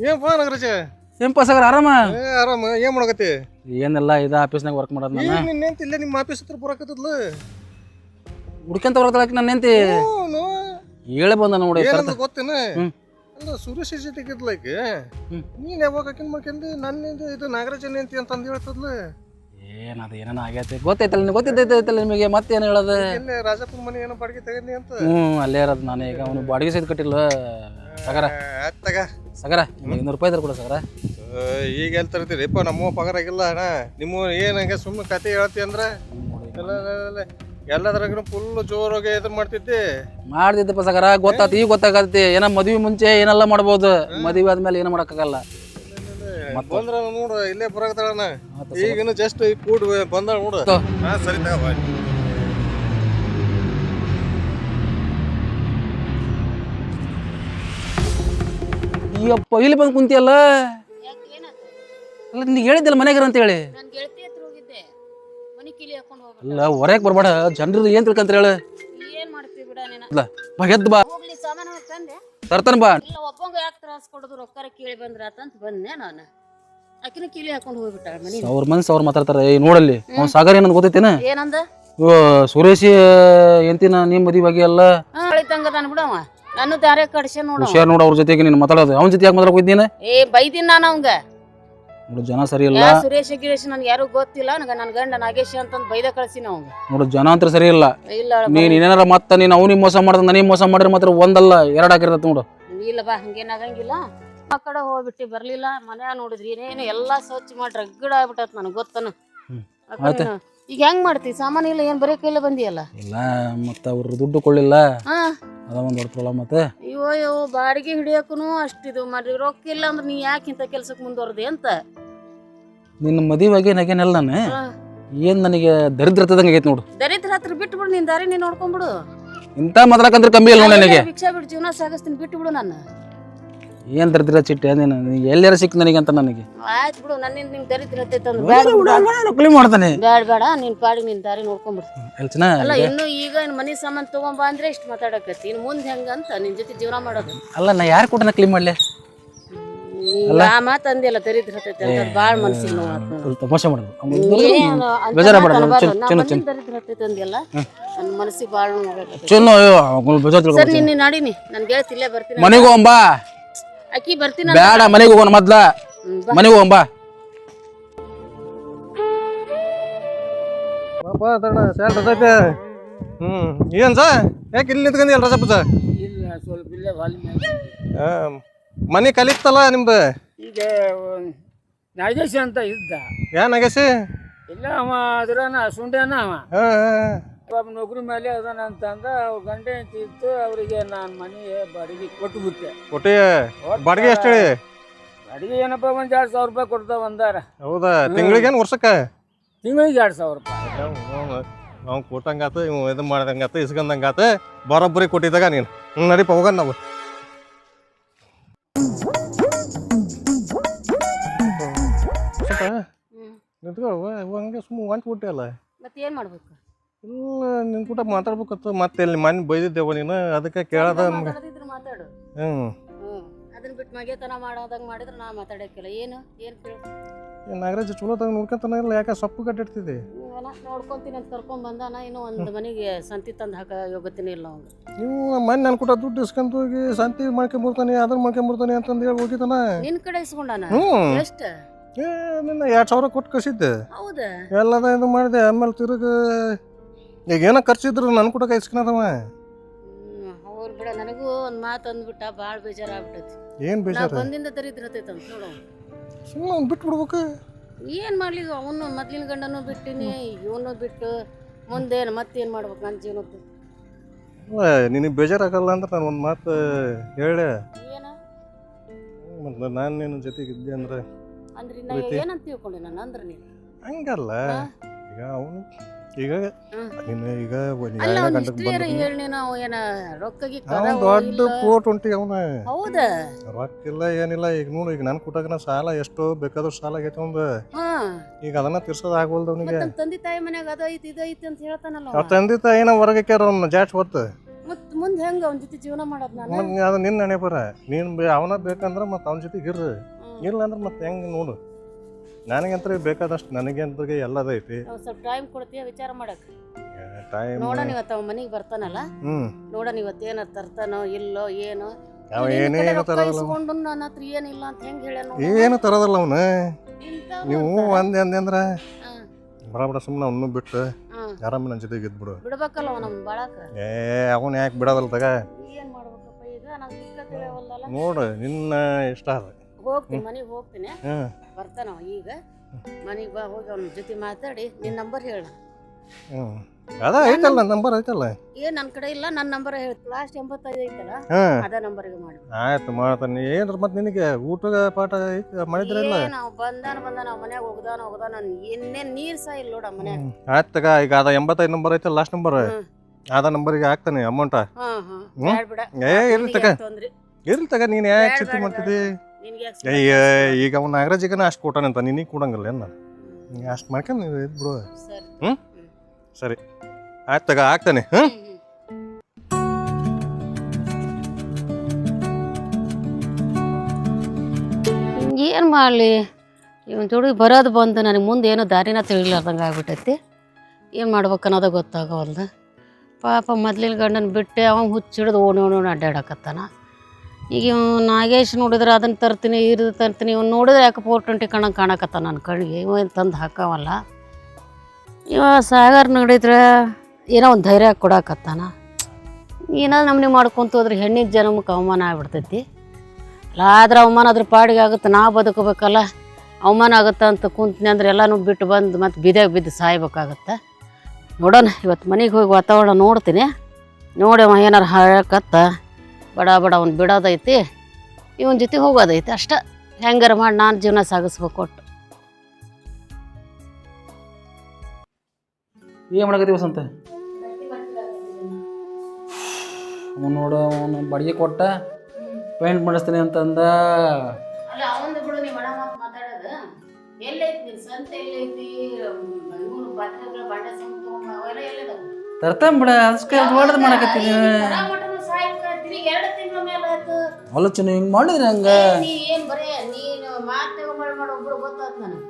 ಏನಪ್ಪ ನಗರಾಜ ಏನ್ ಪಸಗರ ಆರಾಮ? ಏ ಆರಾಮ. ಏನ್ ಮಾಡಕತ್ತಿ? ಏನೆಲ್ಲ ಇದ ಆಫೀಸ್ನಾಗ ವರ್ಕ್ ಮಾಡೋದು ಈಗ ನಾನು ನಿನ್ನ ಇಲ್ಲೇ ನಿಮ್ಮ ಆಫೀಸ್ ಹತ್ರ ಬರಕತ್ತದ್ಲ? ಹುಡ್ಕಂತ ಬರ್ತಳಕ್ಕೆ ನನ್ನ ಹೆಂಡತಿ? ಅವನು ಹೇಳಿ ಬಂದ ನೋಡಿ ಏನಂತ ಗೊತ್ತೇನ? ಹ್ಮ್. ಅಲ್ಲ ಸುರೇಶ್ ಜೊತೆಗಿದ್ಲ ಈಗ ಹ್ಮ್. ನೀನ್ ಯಾವಾಗ ಆಕಿನ್ ಮಾಡ್ಕೊಂಡಿ? ನನ್ನಿಂದ ಇದು ನಾಗರಾಜನ್ ಅಂತ ಅಂತಂದು ಹೇಳ್ತದ್ಲ? ಏನದ ಏನೇನ ಆಗೈತಿ ಗೊತ್ತೈತಲ್ಲ ನಿಮ್ಗೆ ಗೊತ್ತಿದ್ದೈತಲ್ಲ ನಿಮಗೆ? ಮತ್ತೇನು ಹೇಳೋದು? ಎಲ್ಲೇ ರಾಜಪ್ಪನ ಮನೆ ಏನೋ ಬಾಡಿಗೆ ತಗೊಂಡಿ ಅಂತ. ಹ್ಞೂ ಅಲ್ಲೇ ಇರೋದು ನಾನು. ಈಗ ಅವನು ಬಾಡಿಗೆ ಸಹಿತ ಕಟ್ಟಿಲ್ಲ. ತಗರ. ಆಯ್ತಾಗ ಸಗರ ಇನ್ನೂರು ರೂಪಾಯಿ ಇದ್ರೆ ಕೂಡ ಸಗರ. ಈಗ ಎಲ್ಲಿ ತರ್ತೀರಿಪ್ಪ ನಮ್ಮ ಪಗಾರ ಆಗಿಲ್ಲ ಅಣ್ಣ. ನಿಮ್ಮ ಏನಂಗೆ ಸುಮ್ಮನೆ ಕತೆ ಹೇಳ್ತಿ ಅಂದ್ರೆ? ಇಲ್ಲ, ಇಲ್ಲ, ಇಲ್ಲ. ಎಲ್ಲದ್ರಾಗೂ ಫುಲ್ ಜೋರಾಗಿ ಇದನ್ನ ಮಾಡ್ತಿದ್ದೆ. ಮಾಡ್ತಿದ್ದಪ್ಪ ಸಗರ ಗೊತ್ತಾತ ಈಗ ಗೊತ್ತಾಗತ್ತೆ. ಏನೋ ಮದ್ವೆ ಮುಂಚೆ ಏನೆಲ್ಲ ಮಾಡ್ಬೋದು. ಮದುವೆ ಆದ್ಮೇಲೆ ಏನು ಮಾಡೋಕ್ಕಾಗಲ್ಲ? ಬಂದ್ರ ನೋಡು ಇಲ್ಲೇ ಬರಕತ್ತಾಳಣ್ಣ ಈಗಿನ್ನು ಈಗಿನ ಜಸ್ಟ್ ಕೂಡ್ ಬಂದಾಳ ನೋಡು. ತಗೋ. ಹಾ ಸರಿ ತಗೋ ಅಯ್ಯಪ್ಪ ಇಲ್ಲಿ ಬಂದು ಕುಂತಿಯಲ್ಲ? ಅಲ್ಲ ನೀನು ಹೇಳಿದ್ದಿಲ್ಲ ಮನೆಗಿರ ಅಂತ ಹೇಳಿ. ಅಲ್ಲ ಹೊರಗೆ ಬರ್ಬೇಡ ಜನರು ಏನು ತಿಳ್ಕಂತ ಹೇಳು. ಬಾ ಎದ್ದು ತರ್ತಾನ ಬಾ. ಇಲ್ಲ ಒಬ್ಬಂಗ ಯಾಕೆ ತ್ರಾಸ ಕೊಡೋದು ರೊಕ್ಕರ ಕೇಳಿ ಬಂದ್ರ ಅಂತ ಬಂದೆ ನಾನು ಆಕಿನ ಕಿಲಿ ಹಾಕೊಂಡು ಹೋಗ್ಬಿಟ್ಟಾಳ ಮನಿ ಅವ್ರ ಮನ್ಸು ಅವ್ರು ಮಾತಾಡ್ತಾರೆ. ಏ ನೋಡಲ್ಲಿ ಅವ್ನ ಸಾಗರ್ ಏನಂತ ಗೊತ್ತೈತೇನ? ಏನಂದ? ಸುರೇಶಿ ಎಂತಿನ ನಿಮ್ಮ ಮದುವೆ ಬಗ್ಗೆ ಎಲ್ಲ. ಬಿಡವ ನಾನು ದಾರೆ ಕಡ್ಸೆ ನೋಡು ಹುಷಾರ್ ನೋಡು ಅವ್ರ ಜೊತೆಗೆ ನೀನು ಮಾತಾಡೋದು. ಅವನ ಜೊತೆ ಯಾಕೆ ಮಾತಾಡಕ್ ಹೋಗಿದ್ದೀನಿ? ಏ ಬೈದಿನ ನಾನು ಅವಂಗ ನೋಡು ಜನ ಸರಿ ಇಲ್ಲ. ಸುರೇಶ ಗಿರೇಶ್ ನನ್ಗೆ ಯಾರು ಗೊತ್ತಿಲ್ಲ. ನನಗೆ ನನ್ನ ಗಂಡ ನಾಗೇಶ್ ಅಂತಂದು ಬೈದ ಕಳ್ಸಿನ ಅವಂಗ ನೋಡು ಜನ ಅಂತ ಸರಿ ಇಲ್ಲ. ಇಲ್ಲ ನೀನು ಏನಾರ ಮತ್ತ ನೀನು ಅವ್ನಿಗೆ ಮೋಸ ಮಾಡ್ದ ನನಗೆ ಮೋಸ ಮಾಡಿದ್ರೆ ಮಾತ್ರ ಒಂದಲ್ಲ ಎರಡು ಆಗಿರ್ತೈತೆ ನೋಡು. ಇಲ್ಲ ಬಾ ಹಂಗೇನಾಗಂಗಿಲ್ಲ ಆ ಕಡೆ ಹೋಗ್ಬಿಟ್ಟು ಬರ್ಲಿಲ್ಲ. ಮನ್ಯಾಗ ನೋಡಿದ್ರಿ ಏನೇನು ಎಲ್ಲ ಸ್ವಚ್ಛ ಮಾಡಿ ರಗ್ಗಡ ಆಗ್ಬಿಟ್ಟತ್ ನನಗೆ ಗೊತ್ತನ. ಈಗ ಹೆಂಗ್ ಮಾಡ್ತಿ? ಸಾಮಾನು ಇಲ್ಲ ಏನ್ ಬರೀ ಕೈಲ ಬಂದಿಯಲ್ಲ? ಇಲ್ಲ ಮತ್ತೆ ಅವ್ರು ದುಡ್ಡು ಕೊಳ್ಳಿಲ್ಲ ಹಾ. ಅದ ಒಂದು ದೊಡ್ಡ ಪ್ರಾಬ್ಲಮ್ ಮತ್ತೆ. ಅಯ್ಯೋ ಅಯ್ಯೋ ಬಾಡಿಗೆ ಹಿಡಿಯಕ್ಕೂ ಅಷ್ಟಿದು ಮಾಡಿ ರೊಕ್ಕ ಇಲ್ಲ ಅಂದ್ರೆ ನೀ ಯಾಕೆ ಇಂಥ ಕೆಲ್ಸಕ್ಕೆ ಮುಂದುವರ್ದೆ ಅಂತ? ನಿನ್ನ ಮದುವೆ ಬಗ್ಗೆ ನಗೇನಲ್ಲ ನಾನು. ಹಾ. ಏನು ನನಗೆ ದರಿದ್ರತದಂಗೆ ಆಗೈತೆ ನೋಡು. ದರಿದ್ರ ಹತ್ರ ಬಿಟ್ಟು ಬಿಡು ನಿನ್ ದಾರಿ ನೀನ್ ನೋಡ್ಕೊಂಡ್ಬಿಡು ಇಂಥ ಮಾತಾಡಕಂದ್ರೆ ಕಮ್ಮಿ ಇಲ್ಲ ನೋಡಿ ನನಗೆ. ಭಿಕ್ಷಾ ಬಿಟ್ಟು ಜೀವನ ಸಾಗಿಸ್ತೀನಿ ಬಿಟ್ಟು ಬಿಡು ನನ್ನ ಏನು ದರಿದ್ರ ಚಿಟ್ಟೆ? ಅದೇನು ಎಲ್ಲಾರ ಸಿಕ್ ನನಗೆ ಅಂತ ನನಗೆ? ಆಯ್ತು ಬಿಡು ನನ್ನಿಂದ ನಿಂಗೆ ದರಿದ್ರ ಹತ್ತೈತೆ ಅಂದ್ರೆ ಬೇಡ ನಕಲಿ ಮಾಡ್ತಾನೆ. ಬೇಡ ಬೇಡ ನಿನ್ ಪಾಡಿ ನಿನ್ ದಾರಿ ನೋಡ್ಕೊಂಡ್ಬಿಡ್ತೀನಿ ಅಲ್ಚನ? ಅಲ್ಲ ಇನ್ನು ಈಗ ಮನಿ ಸಾಮಾನ್ ತಗೊಂಬಾ ಅಂದ್ರೆ ಇಷ್ಟು ಮಾತಾಡಕತ್ತಿ. ಇನ್ನು ಮುಂದೆ ಹೆಂಗಂತ ನಿನ್ ಜೊತೆ ಜೀವನ ಮಾಡೋದು. ಅಲ್ಲ ನಾ ಯಾರು ಕೂಡ ನಕಲಿ ಮಾಡ್ಲಿ? ನೀ ಆ ಮಾತು ಅಂದಿಲ್ಲ ದರಿದ್ರ ಹತ್ತೈತೆ ಅಂತ ಭಾಳ ಮನ್ಸಿಗೆ ನೋವು ತಮಾಷೆ ಮಾಡೋದು ಬೇಜಾರ ಅನ್ಬಾರ್ದು. ಚಿನ್ನ- ನಾ ಚಿನ್ನ- ದರಿದ್ರ ಹತ್ತೈತೆ ಅಂದಿಲ್ಲ ನನ್ನ ಮನಸ್ಸಿಗೆ ಭಾಳ ಚೆನ್ನು ಅಯ್ಯೋ ಬೇಜಾರ್ ಸರ್ ನಿನ್ನ ನಡೀನಿ ನನ್ ಗೆಳತಿ ಇಲ್ಲೇ ಬರ್ತೀನಿ. ಮನೆಗೆ ಹೋಗಂಬಾ ಅಕ್ಕಿ ಬರ್ತೀನಿ ಬೇಡ ಮನೆಗೆ ಹೋಗೋಣ ಮೊದ್ಲ. ಮನೆಗೆ ತಡ ಸ್ಯಾಲ್ ರಜಾತೆ ಹ್ಮ್ ಏನ್ ಸಾ? ಯಾಕೆ ಇಲ್ಲಿ ನಿಂತ್ಕೊಂಡಿ ಇಲ್ಲ ಸ್ವಲ್ಪ ಇಲ್ಲೇ ಹೊಲ ಮನೆ ಕಲಿತ್ತಲ್ಲ ನಿಮ್ದು? ಈಗ ನಾಗೇಶ್ ಅಂತ ಇದ್ದ. ಏನ್ ಆಗೇಸಿ ಇಲ್ಲ ಅವ ಅದ್ರನ ಸುಂಡ್ಯಾನ ಅವ. ಹಾ. ಪಾಪ ನೌಕರಿ ಮೇಲೆ ಅದಾನ ಅಂತಂದ ಅವ್ರ ಗಂಡ ಹೆಂಡ್ತಿ ಇತ್ತು ಅವರಿಗೆ ನಾನು ಮನೆ ಬಾಡಿಗೆ ಕೊಟ್ಟು ಬಿಟ್ಟೆ. ಒಟ್ಟಿ ಬಾಡಿಗೆ ಎಷ್ಟು ಹೇಳಿ? ಬಾಡಿಗೆ ಏನಪ್ಪ ಒಂದು ಎರಡು ಸಾವಿರ ರೂಪಾಯಿ ಕೊಡ್ತಾವ ಬಂದಾರ. ಹೌದಾ? ತಿಂಗಳಿಗೇನು ವರ್ಷಕ್ಕ? ತಿಂಗಳಿಗೆ ಎರಡು ಸಾವಿರ ರೂಪಾಯಿ. ಅವ್ನು ಕೊಟ್ಟಂಗಾತ ಇವ್ ಇದು ಮಾಡ್ದಂಗಾತ ಇಸ್ಕೊಂಡಂಗಾತ ಬರೋಬ್ಬರಿ ಕೊಟ್ಟಿದ್ದಾಗ ನೀನು. ಹ್ಞೂ ನಡಿಪ ಹೋಗೋಣ ನಾವು. ನಿಂತ್ಕೊಳ್ಳುವ ಹಂಗೆ ಸುಮ್ಮನೆ ಹೊಂಟ್ಬಿಟ್ಟೆ ಅಲ್ಲ. ಮತ್ತೆ ಏನು ಮಾಡ್ಬೇಕು? ಇಲ್ಲ ನಿನ್ನ ಕೂಡ ಮಾತಾಡ್ಬೇಕತ್ತು ಮತ್ತೆ ಇಲ್ಲಿ ಮನೆ ಬೈದಿದ್ದೇವ ನೀನು? ಅದಕ್ಕೆ ಕೇಳದ ಮಾತಾಡೋದಿದ್ರೆ ಮಾತಾಡು. ಹ್ಞೂ ಹ್ಮ್. ಅದನ್ನ ಬಿಟ್ಟು ಮಗೆತನ ಮಾಡೋದಂಗೆ ಮಾಡಿದ್ರೆ ನಾ ಮಾತಾಡಕ್ಕಿಲ್ಲ. ಏನು? ಏನ್ ಕೇಳು? ನಾಗರಾಜ್ ಚಲೋದಾಗ ನೋಡ್ಕೊಂತಾನ ಇಲ್ಲ ಯಾಕೆ ಸೊಪ್ಪು ಕಟ್ಟಿರ್ತಿದ್ದೆ ನೀವೇನ ನೋಡ್ಕೊಂತೀನಿ ಅಂತ ಕರ್ಕೊಂಡ್ ಬಂದಾನ ಇನ್ನೂ ಒಂದು ಮನೆಗೆ ಸಂತಿ ತಂದು ಹಾಕ ಯೋಗ್ಯತೆನೇ ಇಲ್ಲ ಅವ್ನು ನೀವು ಮನೆ ನನ್ನ ಕೂಡ ದುಡ್ಡು ಇಸ್ಕೊಂತ ಹೋಗಿ ಸಂತಿ ಮಾಡ್ಕೊಂಬರ್ತಾನೆ ಅದನ್ನ ಮಾಡ್ಕೊಂಬರ್ತಾನೆ ಅಂತಂದು ಹೇಳಿ ಹೋಗಿದ್ದಾನ. ನಿನ್ ಕಡೆ ಇಸ್ಕೊಂಡಾನ? ಹ್ಞೂ ಎಷ್ಟ? ಏ ನಿನ್ನ ಎರಡು ಸಾವಿರ ಕೊಟ್ಟು ಕಸಿದ್ದೆ ಹೌದಾ? ಎಲ್ಲದ ಇದು ಮಾಡಿದೆ ಆಮೇಲೆ ತಿರುಗ ಈಗ ಏನೋ ಖರ್ಚಿದ್ರು ನನ್ನ ಕೂಡ ಕೈಸ್ಕೊಳದವ ಅವ್ರು ಬಿಡ ನನಗೂ ಒಂದು ಮಾತು ಅಂದ್ಬಿಟ್ಟ ಭಾಳ ಬೇಜಾರಾಗ್ಬಿಟ್ಟೈತಿ. ಏನು ಬೇಜಾರು? ಬೇಜಾರ ಬಂದಿಂದ ದರಿದ್ರ ಹತ್ತೈತೆ ಅಂತ ನೋಡು ಸುಮ್ಮನೆ ಬಿಟ್ಟು ಬಿಡ್ಬೇಕು. ಏನ್ ಮಾಡ್ಲಿ ಅವನು ಮೊದ್ಲಿನ ಗಂಡನೂ ಬಿಟ್ಟಿನಿ ಇವನು ಬಿಟ್ಟು ಮುಂದೇನು ಮತ್ತೇನು ಮಾಡ್ಬೇಕು ನನ್ನ ಜೀವನದ್ದು? ನಿನಗೆ ಬೇಜಾರಾಗಲ್ಲ ಅಂದ್ರೆ ನಾನು ಒಂದು ಮಾತು ಹೇಳೆ ಏನು? ಮತ್ತೆ ನಾನು ನಿನ್ನ ಜೊತೆಗೆ ಇದ್ದೆ ಅಂದ್ರೆ ಅಂದ್ರೆ ನಾ ಪ್ರೀತಿ. ಏನಂತ ತಿಳ್ಕೊಂಡೆ ನಾನು ಅಂದ್ರೆ ನೀನು? ಹಂಗಲ್ಲ. ಈಗ ಅವನು ಈಗ ಇನ್ನು ನೀನು ಈಗ ಅಲ್ಲ ಗಂಟಕ್ಕೆ ಹಿಸ್ಟ್ರಿ ಬಂದ ಹೇಳಿ ನಾವು ಏನ ರೊಕ್ಕಗಿ ಅವನು ದೊಡ್ಡ ಕೋಟ್ ಹೊಂಟಿ ಅವನ. ಹೌದಾ? ರೊಕ್ಕ ಇಲ್ಲ ಏನಿಲ್ಲ ಈಗ ನೋಡು ಈಗ ನನ್ನ ಕುಟಾಗನ ಸಾಲ ಎಷ್ಟೋ ಬೇಕಾದ್ರೂ ಸಾಲ ಆಗೈತೆ ಒಂದು ಹಾ. ಈಗ ಅದನ್ನ ತೀರ್ಸೋದು ಆಗೋಲ್ದು ಅವನಿಗೆ. ಮತ್ತ ತಂದೆ ತಾಯಿ ಮನ್ಯಾಗ ಅದ ಐತಿ ಇದು ಐತಿ ಅಂತ ಹೇಳ್ತಾನಲ್ಲ ಅವ. ತಂದೆ ತಾಯಿನ ಹೊರಗೆ ಹಾಕ್ಯಾರ ಅವ್ನ ಜಾಟ್ ಹೊತ್ತು. ಮತ್ ಮುಂದೆ ಹೆಂಗ ಅವನ ಜೊತೆ ಜೀವನ ಮಾಡೋದ್ ನಾನು? ಮತ್ತೆ ಅದು ನಿನ್ನ ಹಣೆ ಬರ ನೀನು ಅವನ ಬೇಕಂದ್ರೆ ಮತ್ತೆ ಅವನ ಜೊತೆಗೆ ಇರ್ರಿ. ಹ್ಮ್. ಇಲ್ಲ ಅಂದ್ರೆ ಮತ್ತೆ ಹೆಂಗೆ ನೋಡು. ನನಗಂತ್ರ ಬೇಕಾದಷ್ಟು ನನಗಂತ್ರ ಎಲ್ಲದ ಐತಿ. ಒಂದ್ ಸ್ವಲ್ಪ ಟೈಮ್ ಕೊಡ್ತೀಯ ವಿಚಾರ ಮಾಡಕ್. ಟೈಮ್ ನೋಡೋಣ ಇವತ್ತು ಅವ ಮನೆಗೆ ಬರ್ತಾನಲ್ಲ? ಹ್ಞೂ ನೋಡೋಣ ಇವತ್ತು ಏನ ತರ್ತಾನೋ ಇಲ್ಲೋ ಏನೋ. ಅವ ಏನೇನು ತರೋದಿಲ್ಲ ಇಸ್ಕೊಂಡು ನನ್ನ ಹತ್ರ ಏನಿಲ್ಲ ಅಂತ ಹೆಂಗ್ ಹೇಳ್ಯಾನ ಏನು ತರೋದಿಲ್ಲ ಅವನು? ನೀವು ಅಂದೆ ಅಂದೆ ಅಂದ್ರೆ. ಬಡ ಬಡ ಸುಮ್ಮನೆ ಅವನು ಬಿಟ್ಟು ಆರಾಮ ನನ್ನ ಜೊತೆಗೆ ಇದ್ಬಿಡು. ಬಿಡ್ಬೇಕಲ್ಲ ಅವ ನಮ್ ಬಾಳಕ. ಏ ಅವನು ಯಾಕೆ ಬಿಡೋದಲ್ಲ ತಗ ಏನ್ ಮಾಡ್ಬೇಕಪ್ಪ ಈಗ? ನಂಗೆ ನೋಡು ನಿನ್ನ ಇಷ್ಟ ಅದ ಹೋಗ್ತೀನಿ ಮನೆಗೆ ಹೋಗ್ತೀನಿ. ಬರ್ತಾನ ಅವ ಈಗ. ಮನೆಗೆ ಬಾ ಹೋಗಿ ಅವನ ಜೊತೆ ಮಾತಾಡಿ ನಿನ್ನ ನಂಬರ್ ಹೇಳ. ಹ್ಞೂ ಅದ ಐತಲ್ಲ ನಂಬರ್ ಐತಲ್ಲ? ಏನ್ ನನ್ನ ಕಡೆ ಇಲ್ಲ ನನ್ನ ನಂಬರ್ ಹೇಳ ಲಾಸ್ಟ್ ಎಂಬತ್ತೈದು ಐತಲ್ಲ? ಹಾಂ. ಅದ ನಂಬರ್ಗೆ ಮಾಡಿ. ಆಯ್ತು ಮಾಡ್ತಾನೆ. ಏನ್ರ ಮತ್ತೆ ನಿನಗೆ ಊಟದ ಪಾಠ ಐತಿ ಏ ನಾವು ಬಂದಾನ ಬಂದಾನ ಅವ್ನ ಮನ್ಯಾಗ ಹೋಗ್ದಾನ ಹೋಗ್ದಾನ ಇನ್ನೇನ್ ನೀರ್ ಸಹ ಇಲ್ಲ ನೋಡ ಮನ್ಯಾಗ. ಆಯ್ತು ತಗ ಈಗ ಅದ ಎಂಬತ್ತೈದು ನಂಬರ್ ಐತಲ್ಲ ಲಾಸ್ಟ್ ನಂಬರ್ ಆದ ಅದ ನಂಬರಿಗೆ ಹಾಕ್ತಾನೆ ಅಮೌಂಟ ಹಾ ಹಾ. ಏ ಇರ್ಲಿ ತಗ. ತೊಂದ್ರೆ? ಇರ್ಲಿ ತಗ ನೀನು ಯಾಕೆ ಚಿಂತೆ ಮಾಡ್ತಿದ್ದಿ? ಸುಮ್ನೆ ಈಗ ಅವ್ನ ನಾಗರಾಜಿಗನ ಅಷ್ಟು ಕೊಟ್ಟಾನಂತ ನಿನಗೆ ಕೊಡಂಗಿಲ್ಲ ಏನು ಹ್ಮ್. ಅಷ್ಟು ಮಾಡ್ಕೊಂಡು ನೀವು ಇದ್ಬಿಡು ಸರಿ. ಹ್ಮ್? ಸರಿ. ಆಯ್ತು ತಗ ಆಗ್ತಾನೆ ಹ್ಞೂ. ಏನ್ ಮಾಡಲಿ? ಇವನ್ ಜೋಡಿ ಬರೋದು ಬಂದು ನನಗೆ ಮುಂದೆ ಏನೋ ದಾರಿನ ತಿಳಿಲಾರ್ದಂಗೆ ಆಗ್ಬಿಟ್ಟೈತಿ. ಏನು ಮಾಡ್ಬೇಕು ಅನ್ನೋದು ಗೊತ್ತಾಗವಲ್ದು. ಪಾಪ ಮೊದ್ಲಿನ ಗಂಡನ ಬಿಟ್ಟೆ ಅವ ಹುಚ್ಚಿಡ್ದು ಓಣಿ ಓಣಿ ಅಡ್ಡಾಡಕತ್ತಾನ. ಈಗ ಇವ್ ನಾಗೇಶ್ ನೋಡಿದ್ರೆ ಅದನ್ನು ತರ್ತೀನಿ, ಇದು ತರ್ತೀನಿ, ಇವ್ನು ನೋಡಿದ್ರೆ ಯಾಕೆ ಫೋರ್ ಟ್ವೆಂಟಿ ಕಣಂಗೆ ಕಾಣಕತ್ತ ನನ್ನ ಕಣ್ಣಿಗೆ? ಇವ ತಂದು ಹಾಕವಲ್ಲ? ಇವ ಸಾಗರ್ ನೋಡಿದ್ರೆ ಏನೋ ಒಂದು ಧೈರ್ಯ ಕೊಡಕತ್ತಾನ. ಏನಾದ್ರು ನಮ್ಮನೆ ಮಾಡ್ಕೊಂತ ಹೋದ್ರೆ ಹೆಣ್ಣಿನ ಜನಮಕ್ಕೆ ಅವಮಾನ ಆಗ್ಬಿಡ್ತೈತಿ. ಅಲ್ಲ, ಆದ್ರೆ ಅವಮಾನ ಅದ್ರ ಪಾಡಿಗೆ ಆಗುತ್ತೆ, ನಾ ಬದುಕಬೇಕಲ್ಲ, ಅವಮಾನ ಆಗುತ್ತೆ ಅಂತ ಕುಂತ್ನಿ ಅಂದ್ರೆ ಎಲ್ಲನೂ ಬಿಟ್ಟು ಬಂದು ಮತ್ತೆ ಬಿದ್ಯಾಗ ಬಿದ್ದು ಸಾಯ್ಬೇಕಾಗತ್ತೆ? ನೋಡೋಣ ಇವತ್ತು ಮನೆಗೆ ಹೋಗಿ ವಾತಾವರಣ ನೋಡ್ತೀನಿ. ನೋಡಿ ಅವ ಏನಾರು ಹಾಳಕತ್ತ? ಬಡ ಬಡ ಅವ್ನು ಬಿಡೋದೈತಿ ಇವನ ಜೊತೆ ಹೋಗೋದೈತಿ ಅಷ್ಟ. ಹೆಂಗಾರ ಮಾಡಿ ನಾನು ಜೀವನ ಸಾಗಿಸ್ಬೇಕು ಒಟ್ಟು. ಏನು ಮಾಡಕತ್ತಿ ವಸಂತ? ಅವ್ನು ನೋಡು ಅವನು ಬಾಡಿಗೆ ಕೊಟ್ಟ ಪೇಂಟ್ ಮಾಡಿಸ್ತೀನಿ ಅಂತಂದ. ಅಲ್ಲ ಅವಂದು ಬಿಡು ನೀವು ಮಾತು ಮಾತಾಡೋದು. ಎಲ್ಲೈತಿ ನಿನ್ ಸಂತೆ ಎಲ್ಲೈತಿ ಇವ್ರು ಪಾತ್ರೆಗಳ ಬಾಂಡೆ ಸಂತ ಅವೆಲ್ಲ ಎಲ್ಲದ ತರ್ತಾನ ಬಿಡ ಅದಕ್ಕೆ ಮಾಡಕತ್ತೀನಿ ತಿರುಗಿ ಎರಡು ತಿಂಗಳ ಮೇಲೆ ಆಯ್ತು ಆಲೋಚನೆ ಹಿಂಗೆ ಮಾಡಿದ್ರೆ ಹಂಗೆ? ನೀ ಏನ್ ಬರೇ ನೀನು ಮಾತು ಮಾಡಿ ಮಾಡಿ ಒಬ್ರು ಗೊತ್ತಾತ್ ನನಗೆ.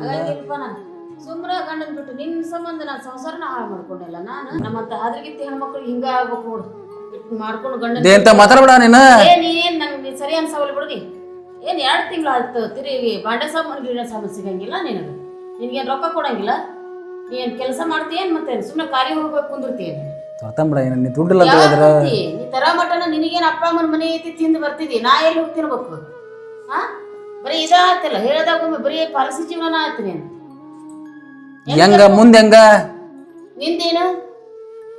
ಹಾಗಾಗಿಲ್ಪ ನಾನು ಸುಮ್ರ ಗಂಡನ್ ಬಿಟ್ಟು ನಿನ್ ಸಂಬಂಧ ನಾನು ಸಂಸಾರನ ಹಾಳು ಮಾಡ್ಕೊಂಡಿಲ್ಲ ನಾನು? ನಮ್ಮಂತ ಅದ್ರಗಿಂತ ಹೆಣ್ಮಕ್ಳು ಹಿಂಗ ಆಗ್ಬೇಕು ನೋಡು. ಬಿಟ್ಟು ಮಾಡ್ಕೊಂಡು ಗಂಡನ್ ಅಂತ ಮಾತಾಡ್ಬೇಡ ನೀನು? ಏನ್ ಏನ್ ನಂಗೆ ಸರಿ ಅನ್ಸವಲ್ಲ ಬಿಡುದಿ ಏನ್ ಎರಡು ತಿಂಗಳು ಆಯ್ತು ತಿರುಗಿ ಬಾಂಡೆ ಸಾಮಾನು ಗಿಡ ಸಾಮಾನು ಸಿಗಂಗಿಲ್ಲ ನಿನಗೆ? ನಿನ್ಗೇನು ರೊಕ್ಕ ಕೊಡಂಗಿಲ್ಲ? ನೀ ಏನ್ ಕೆಲಸ ಮಾಡ್ತೀಯೇನ್ ಮತ್ತೆ ಸುಮ್ಮನೆ ಕಾರಿಗೆ ಹೋಗ್ಬೇಕು ಕುಂದಿರ್ತೀಯ ತರ್ತಾನ ಏನ ನೀ ದುಡ್ಡಿಲ್ಲ ಅಂತ ಹೇಳಿದ್ರೆ? ನೀ ತರ ಮಟನ ನಿನಗೇನ್ ಅಪ್ಪ ಅಮ್ಮನ ಮನೆ ಐತಿ ತಿಂದು ಬರ್ತಿದಿ? ನಾ ಎಲ್ಲಿ ಹೋಗ್ತಿರ್ಬೇಕು? ಹಾ ಬರೀ ಇದಾಗ್ತಿಲ್ಲ ಹೇಳ್ದಾಗೊಮ್ಮೆ ಬರೀ ಪಾಲಿಸಿ ಜೀವನ ಆಯ್ತು ನೀನು. ಹೆಂಗ? ಮುಂದೆ ಹೆಂಗ? ನಿಂದೇನು?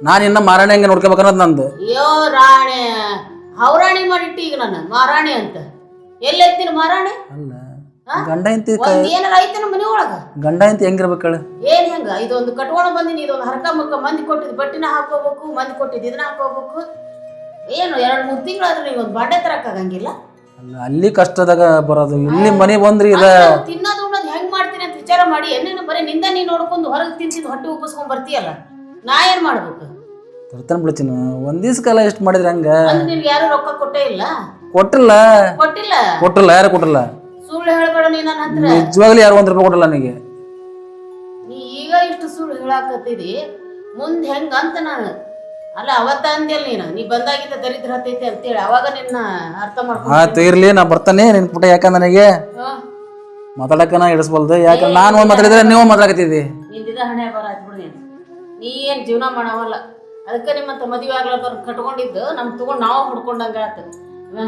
ನಾನು ಇನ್ನ ಮಾರಾಣಿ ಹೆಂಗೆ ನೋಡ್ಕೋಬೇಕನ್ನೋದು ನಂದು. ಅಯ್ಯೋ ರಾಣಿ. ಹೌರಾಣಿ ಮಾಡಿಟ್ಟಿ ಈಗ ನಾನು ಮಾರಾಣಿ ಅಂತ. ಎಲ್ಲೈತಿನ ಮಾರಾಣಿ? ಅಲ್ಲ? ಗಂಡ ಹೆಂಡತಿ ಒಂದ್ ಏನಾರ ಐತನ ಮನೆ ಒಳಗ? ಗಂಡ ಹೆಂಡತಿ ಹೆಂಗಿರ್ಬೇಕು ಹೇಳು ಏನ್ ಹೆಂಗ? ಇದೊಂದು ಕಟ್ಕೊಂಡ ಬಂದಿನಿ ಇದೊಂದು ಹರಕ ಮಕ್ಕ ಮಂದಿ ಕೊಟ್ಟಿದ್ ಬಟ್ಟಿನ ಹಾಕೋಬೇಕು ಮಂದಿ ಕೊಟ್ಟಿದ್ ಇದನ್ನ ಹಾಕೋಬೇಕು. ಏನು ಎರಡ್ ಮೂರ್ ತಿಂಗಳಾದ್ರೆ ನೀವು ಒಂದು ಬಾಂಡೆ ತರಕ ಆಗಂಗಿಲ್ಲ? ಅಲ್ಲ ಅಲ್ಲಿ ಕಷ್ಟದಾಗ ಬರೋದು. ಇಲ್ಲಿ ಮನೆ ಬಂದ್ರಿ ಇದ ತಿನ್ನೋದು ಉಣ್ಣೋದು ಹೆಂಗ್ ಮಾಡ್ತೀನಿ ಅಂತ ವಿಚಾರ ಮಾಡಿ ಏನೇನು ಬರೀ ನಿಂದ ನೀ ನೋಡ್ಕೊಂಡು ಹೊರಗೆ ತಿನ್ಸಿದ್ ಹೊಟ್ಟೆ ಉಪ್ಪಿಸ್ಕೊಂಡ್ ಬರ್ತೀಯಲ್ಲ? ನಾ ಏನ್ ಮಾಡ್ಬೇಕು? ತರ್ತಾನ ಬಿಡ್ತೀನಿ. ಒಂದ್ ದಿವ್ಸ ಕಾಲ ಎಷ್ಟು ಮಾಡಿದ್ರೆ ಹಂಗ? ಅಂದ್ರೆ ನಿನ್ಗೆ ಯಾರು ರೊಕ್ಕ ಕೊಟ್ಟೇ ಇಲ್ಲ? ಕೊಟ್ಟಿಲ್ಲ. ಕೊಟ್ಟಿಲ್ಲ? ಕೊಟ್ಟಿಲ್ಲ ಯಾರು ಕೊಟ್ಟಿಲ್ಲ? ಸುಳ್ಳು ಹೇಳ್ಬೇಡ ನೀ ನನ್ನ ಹತ್ರ. ನಿಜವಾಗ್ಲೂ ಯಾರು ಒಂದ್ ರೂಪಾಯಿ ಕೊಡಲ್ಲ ನನಗೆ? ನೀ ಈಗ ಇಷ್ಟು ಸುಳ್ಳು ಹೇಳಾಕತ್ತಿದಿ ಮುಂದೆ ಹೆಂಗ ಅಂತ ನಾನು. ಅಲ್ಲ ಅವತ್ತ ಅಂದ್ಯಲ್ಲ ನೀನು ನೀ ಬಂದಾಗಿದ್ದ ದರಿದ್ರ ಹತ್ತೈತಿ ಅಂತೇಳಿ ಅವಾಗ ನಿನ್ನ ಅರ್ಥ ಮಾಡ್ಕೊಂಡು ಆ ಇರ್ಲಿ ನಾ ಬರ್ತಾನೆ ನಿನ್ ಪುಟ ಯಾಕಂದ್ರೆ ನನಗೆ? ಮಾತಾಡಕ ನಾ ಇಡಿಸ್ಬಲ್ದು ಯಾಕಂದ್ರೆ ನಾನು ಒಂದ್ ಮಾತಾಡಿದ್ರೆ ನೀವು ಮಾತಾಡಕತ್ತಿದ್ದಿ ನಿಂದಿದ ಹಣೆ ಬರ ಆಯ್ತು ಬಿಡು ನೀನು. ನೀ ಏನ್ ಜೀವನ ಮಾಡವಲ್ಲ. ಅದಕ್ಕೆ ನಿಮ್ಮಂತ ಮದುವೆ ಆಗ್ಲಾರ್ದವ್ರು ಕಟ್ಕೊಂಡಿದ್ದು ನಮ್ ತಗೊಂಡ್ ನಾವು ಹುಡ್ಕೊಂಡಂಗ ಆತು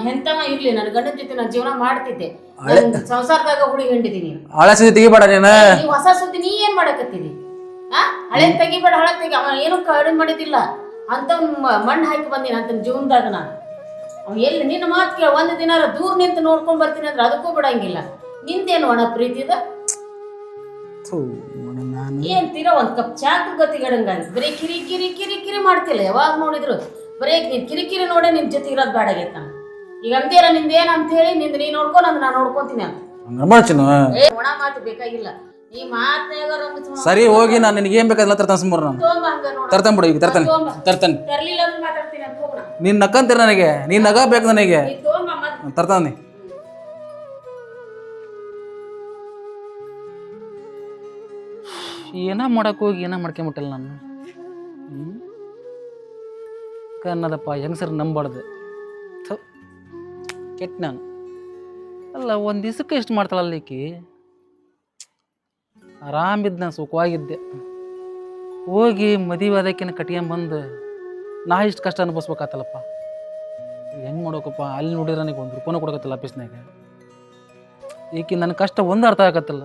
ಎಂತವ ಇರ್ಲಿ ನನ್ನ ಗಂಡನ ಜೊತೆ ನಾನು ಜೀವನ ಮಾಡ್ತಿದ್ದೆ. ನನ್ ಸಂಸಾರದಾಗ ಹುಡುಗಿ ಹಿಂಡಿದೀನಿ. ಹಳೆ ಸುದ್ದಿ ತೆಗಿಬೇಡ ನೀನು. ಹೊಸ ಸುದ್ದಿ ನೀ ಏನ್ ಮಾಡಕತ್ತೀನಿ ಆ? ಹಳೆ ತೆಗಿಬೇಡ ಹಳೆ ತೆಗಿ. ಅವ ಏನು ಕಡಿಮೆ ಮಾಡಿದಿಲ್ಲ ಅಂತ ಮಣ್ಣು ಹಾಕಿ ಬಂದೀನಿ ಅಂತ ಜೀವನದಾಗ ನಾನು. ಅವ ಎಲ್ಲಿ ನಿನ್ನ ಮಾತು ಕೇಳ ಒಂದು ದಿನ ದೂರ ನಿಂತು ನೋಡ್ಕೊಂಡ್ ಬರ್ತೀನಿ ಅಂದ್ರೆ ಅದಕ್ಕೂ ಬಿಡಂಗಿಲ್ಲ. ನಿಂದೇನು ಒಣ ಪ್ರೀತಿ ಇದೆ ಥು, ನೋಡು ನಾನು. ಏನ್ ತೀರಾ ಒಂದ್ ಕಪ್ ಚಾಕ್ ಗತಿಗಡಂಗಾಗಿ ಬರೀ ಕಿರಿ ಕಿರಿ ಕಿರಿ ಕಿರಿ ಮಾಡ್ತಿಲ್ಲ. ಯಾವಾಗ ನೋಡಿದ್ರು. ಬರೀ ನೀನ್ ಕಿರಿಕಿರಿ ನೋಡೇ ನಿನ್ ಜೊತೆ ಇರೋದ್ ಬೇಡಾಗೈತ ನಾನು. ಈಗ ಅಂತೀರ ನಿಂದೇನ್ ಅಂತ ಹೇಳಿ ನಿಂದ ನೀ ನೋಡ್ಕೊ ನಂದು ನಾನು ನೋಡ್ಕೊಂತೀನಿ ಅಂತ. ಹಂಗ ಮಾಡ್ಚಿನ ಏ ಒಣ ಮಾತು ಬೇಕಾಗಿಲ್ಲ. ಸರಿ ಹೋಗಿ ನಾನು ನಿನಗೆ ಏನ್ ಬೇಕಾಗಿಲ್ಲ ತರ್ತಾನೆ ಸುಮ್ಮನೆ ನಾನು. ತರ್ತಾನೆ ಬಿಡು ಈಗ ತರ್ತಾನೆ. ತರ್ತಾನೆ. ನೀನ್ ನಕ್ಕಂತೀರ ನನಗೆ? ನೀನ್ ನಗ ಬೇಕು ನನಗೆ? ತರ್ತಾನೆ ಏನ ಮಾಡಕ್ ಹೋಗಿ ಏನ ಮಾಡ್ಕೊಂಬಿಟ್ಟಿಲ್ಲ ನಾನು? ಹ್ಮ್? ಅನ್ನದಪ್ಪ ಹೆಂಗಸರು ನಂಬಾರ್ದು ಥು, ಕೆಟ್ಟ ನಾನು. ಅಲ್ಲ, ಒಂದು ದಿವ್ಸಕ್ಕೆ ಎಷ್ಟು ಮಾಡ್ತಾಳಲ್ಲ ಈಕಿ ಆರಾಮಿದ್ದು ನಾನು ಸುಖವಾಗಿದ್ದೆ. ಹೋಗಿ ಮದುವೆ ಅದಕ್ಕಿನ ಕಟ್ಕೊಂಬಂದು ನಾ ಇಷ್ಟು ಕಷ್ಟ ಅನುಭವಿಸ್ಬೇಕಾತಲ್ಲಪ್ಪ. ಹೆಂಗೆ ಮಾಡೋಕಪ್ಪ? ಅಲ್ಲಿ ನೋಡಿದ್ರೆ ನನಗೆ ಒಂದು ರೂಪಾಯಿ ಕೊಡಕತ್ತಲ್ಲ ಆಫೀಸ್ನಾಗ. ಈಕಿ ನನ್ನ ಕಷ್ಟ ಒಂದು ಅರ್ಥ ಆಗತ್ತಲ್ಲ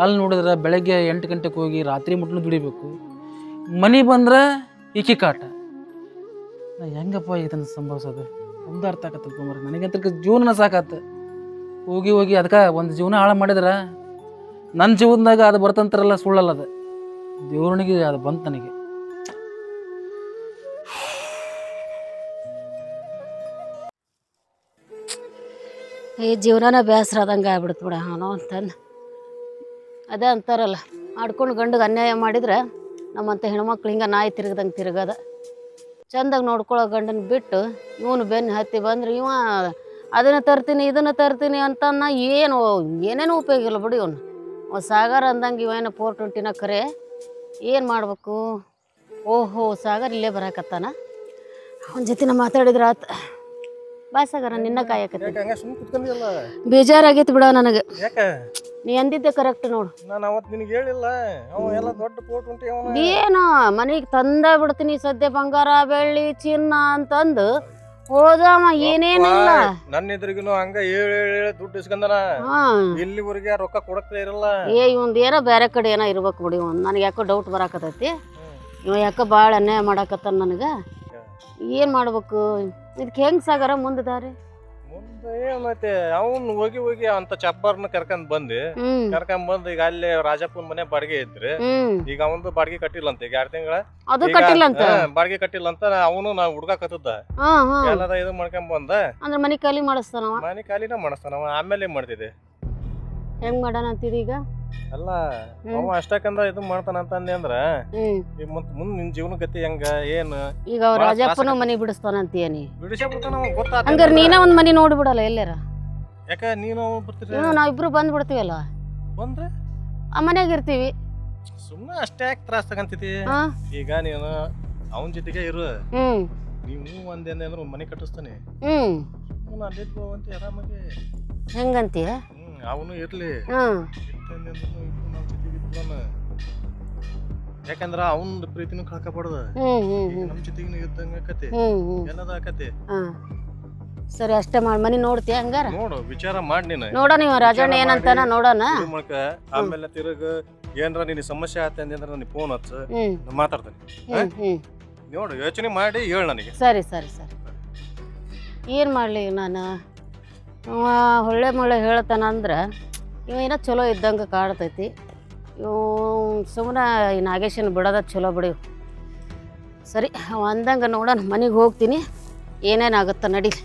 ಅಲ್ಲಿ ನೋಡಿದ್ರೆ ಬೆಳಗ್ಗೆ ಎಂಟು ಗಂಟೆಗೆ ಹೋಗಿ ರಾತ್ರಿ ಮುಟ್ಲು ದುಡಿಬೇಕು. ಮನೆ ಬಂದ್ರೆ ಈಕಿ ಕಾಟ. ನಾ ಹೆಂಗಪ್ಪ ಇದನ್ನು ಸಂಭವಿಸೋದು? ಒಂದು ಅರ್ಥ ಆಗತ್ತಲ್ಪ ಮರ ನನಗಂತ ಜೀವನ ಸಾಕತ್ತು. ಹೋಗಿ ಹೋಗಿ ಅದಕ್ಕೆ ಒಂದು ಜೀವನ ಹಾಳು ಮಾಡಿದ್ರೆ ನನ್ನ ಜೀವನದಾಗ ಅದು ಬರ್ತಂತಾರಲ್ಲ ಸುಳ್ಳಲ್ಲ ಅದು. ದೇವ್ರನಿಗೆ ಅದು ಬಂತು ನನಗೆ. ಈ ಜೀವನನ ಬೇಸರ ಆದಂಗೆ ಆಗ್ಬಿಡ್ತು ಬಿಡ ಅವನು ಅಂತಂದು. ಅದೇ ಅಂತಾರಲ್ಲ, ಆಡ್ಕೊಂಡು ಗಂಡಗೆ ಅನ್ಯಾಯ ಮಾಡಿದ್ರೆ ನಮ್ಮಂಥ ಹೆಣ್ಮಕ್ಳು ಹಿಂಗೆ ನಾಯಿ ತಿರುಗ್ದಂಗೆ ತಿರುಗದ. ಚಂದಾಗಿ ನೋಡ್ಕೊಳ್ಳೋ ಗಂಡನ ಬಿಟ್ಟು ಇವನು ಬೆನ್ನು ಹತ್ತಿ ಬಂದ್ರೆ ಇವ ಅದನ್ನು ತರ್ತೀನಿ ಇದನ್ನು ತರ್ತೀನಿ ಅಂತನ್ನ ಏನು ಏನೇನು ಉಪಯೋಗ ಇಲ್ಲ ಬಿಡಿ ಇವನು. ಸಾಗರ ಅಂದಂಗೆ ಇವೇನು ಫೋರ್ ಟ್ವೆಂಟಿನ ಕರೆ ಏನು ಮಾಡಬೇಕು? ಓಹೋ ಸಾಗರ್ ಇಲ್ಲೇ ಬರಾಕತ್ತಾನ. ಅವನ ಜೊತೆ ಮಾತಾಡಿದ್ರೆ ಆತ. ಬಾ ಸಾಗರ ನಿನ್ನ ಕಾಯಕತ್ತಿ. ಬೇಜಾರಾಗೈತೆ ಬಿಡ ನನಗೆ. ನೀ ಅಂದಿದ್ದೆ ಕರೆಕ್ಟ್ ನೋಡು. ನಾನು ಅವತ್ತು ನಿನಗೆ ಹೇಳಿಲ್ಲ ಅವ ಎಲ್ಲ ದೊಡ್ಡ ಕೋಟ್ ಉಂಟು ಅವನ ಏನು ಮನೆಗೆ ತಂದ ಬಿಡ್ತೀನಿ ಸದ್ಯ ಬಂಗಾರ ಬೆಳ್ಳಿ ಚಿನ್ನ ಅಂತಂದು. ಹೋದವ ಏನೇನಿಲ್ಲ. ನನ್ನ ಎದುರಿಗೂ ಹಂಗ ಹೇಳಿ ಹೇಳಿ ದುಡ್ಡು ಇಸ್ಕಂದನ. ಹಾ. ಇಲ್ಲಿವರೆಗೆ ರೊಕ್ಕ ಕೊಡಕ್ತಾ ಇರಲ್ಲ. ಏ ಇವಂದು ಏನೋ ಬೇರೆ ಕಡೆ ಏನೋ ಇರ್ಬೇಕು ಬಿಡಿ ಒಂದು ನನಗೆ ಯಾಕೋ ಡೌಟ್ ಬರಾಕತೈತಿ ಇವ ಯಾಕೋ ಭಾಳ ಅನ್ಯಾಯ ಮಾಡಾಕತ್ತಾನ ನನಗೆ. ಏನು ಮಾಡ್ಬೇಕು? ಇದಕ್ಕೆ ಹೆಂಗೆ ಸಾಗರ ಮುಂದೆ ದಾರಿ? ಏನೈತೆ ಅವನ್ ಹೋಗಿ ಹೋಗಿ ಅಂತ ಚಬ್ಬರ್ನ ಕರ್ಕೊಂಡ್ ಬಂದು ಕರ್ಕೊಂಡ್ ಬಂದು ಈಗ ಅಲ್ಲಿ ರಾಜಪ್ಪನ ಮನೆ ಬಾಡಿಗೆ ಇದ್ರೆ ಈಗ ಅವಂದು ಬಾಡಿಗೆ ಕಟ್ಟಿಲ್ಲ ಅಂತ ಈಗ ಎರಡ್ ತಿಂಗಳ? ಅದು ಕಟ್ಟಿಲ್ಲ ಅಂತ ಬಾಡಿಗೆ ಕಟ್ಟಿಲ್ಲ ಅಂತ ಅವನು ನಾ ಹುಡ್ಗ ಕತ್ತದ ಹಾಂ ಹಾಂ. ಎಲ್ಲದ ಇದು ಮಾಡ್ಕೊಂಡ್ ಬಂದ. ಅಂದ್ರೆ ಮನೆ ಖಾಲಿ ಮಾಡಿಸ್ತಾನವ? ಮನೆ ಖಾಲಿನ ಮಾಡಿಸ್ತಾನ ಅವ ಆಮೇಲೆ ಏನ್ ಮಾಡ್ತಿದ್ದೆ? ಹೆಂಗ್ ಮಾಡೋಣ ಅಂತೀರಿ ಈಗ? ಅಲ್ಲ. ಅವ ಅಷ್ಟಕ್ಕಂದ ಇದು ಮಾಡ್ತಾನ ಅಂತ ಅಂದೆ ಅಂದ್ರ ಹ್ಮ್. ಈಗ ಮತ್ ಮುಂದ್ ನಿನ್ ಜೀವನ ಗತಿ ಹೆಂಗ ಏನ್? ಈಗ ಅವ್ರ ಭಾಳ ರಾಜಪ್ಪನ ಮನೆ ಬಿಡಿಸ್ತಾನಂತೀಯ ನೀ? ಬಿಡಿಸೇ ಬಿಡ್ತಾನ ಅವ ಗೊತ್ತಾತ ಹಂಗಾರೆ ನೀನ ಒಂದ್ ಮನೆ ನೋಡ್ಬಿಡಲ್ಲ ಎಲ್ಲಾರ ಯಾಕ ನೀನು ಅವ ಬರ್ತೀರಿ ಇನ್ನು ನಾವಿಬ್ರು ಬಂದ್ಬಿಡ್ತೀವಲ್ಲ? ಬಂದ್ರೆ? ಆ ಮನ್ಯಾಗ ಇರ್ತೀವಿ. ಸುಮ್ಮನೆ ಅಷ್ಟೇ ಯಾಕೆ ತ್ರಾಸ ತಗಂತಿತಿ ಹಾ ಈಗ ನೀನು ಅವನ ಜೊತೆಗೆ ಇರು. ಹ್ಮ್. ನೀವು ಒಂದೇನೆ ಅಂದ್ರೆ ಒಂದ್ ಮನೆ ಕಟ್ಟಿಸ್ತಾನೆ. ಹ್ಮ್. ಸುಮ್ಮನೆ ಅಲ್ಲಿದ್ದು ಅಂತ ಆರಾಮಾಗಿ. ಹೆಂಗಂತೀಯ? ಹ್ಮ್ ಅವನು ಇರ್ಲಿ. ಹ್ಮ್ ಇಬ್ರು ಜೊತೆಗೆ. ಯಾಕಂದ್ರ ಅವನ ಪ್ರೀತಿನೂ ಕಳ್ಕೊಬಾರ್ದು. ಹ್ಮ್ ಹ್ಮ್ ಈಗ ಹ್ಮ್. ನಮ್ ಜೊತೆಗಿನ ಇದ್ದಂಗ ಆಕತಿ. ಹ್ಮ್ ಹ್ಮ್. ಎಲ್ಲದ ಆಕತಿ? ಹಾ. ಸರಿ ಅಷ್ಟೇ ಮಾಡಿ ಮನೆ ನೋಡ್ತೀಯ ಹಂಗಾರ? ನೋಡು ವಿಚಾರ ಮಾಡಿ ನೀನು. ನೋಡೋಣ ಇವ ರಾಜಣ್ಣ ವಿಚಾರ ಏನಂತಾನ ಮಾಡಿ. ನೋಡೋಣ ಆಮೇಲೆ ತಿರುಗ ಏನ್ರ ನಿನ್ನ ಸಮಸ್ಯೆ ಆತ ಅಂದ್ರೆ ನನಗೆ ಫೋನ್ ಹಚ್ಚ. ಹ್ಮ್. ನಾ ಮಾತಾಡ್ತೇನೆ. ಹ್ಮ್ ಹ್ಮ್. ನೋಡು ಯೋಚನೆ ಮಾಡಿ ಹೇಳ ನನಗೆ. ಸರಿ ಸರಿ ಸರಿ. ಏನು ಮಾಡಲಿ ನಾನು? ಒಳ್ಳೆ ಹೊಳ್ಳೆ ಮೊಳ್ಳೆ ಹೇಳ್ತಾನ ಅಂದ್ರೆ ಇವ ಏನೋ ಚಲೋ ಇದ್ದಂಗೆ ಕಾಡ್ತೈತಿ ಇವು ಸುಮ್ಮನೆ ಈ ನಾಗೇಶನ ಬಿಡೋದ ಚಲೋ ಬಿಡಿ. ಸರಿ ಅವ ಅಂದಂಗೆ ನೋಡೋಣ, ಮನೆಗೆ ಹೋಗ್ತೀನಿ. ಏನೇನಾಗುತ್ತೋ ನಡೀಲಿ.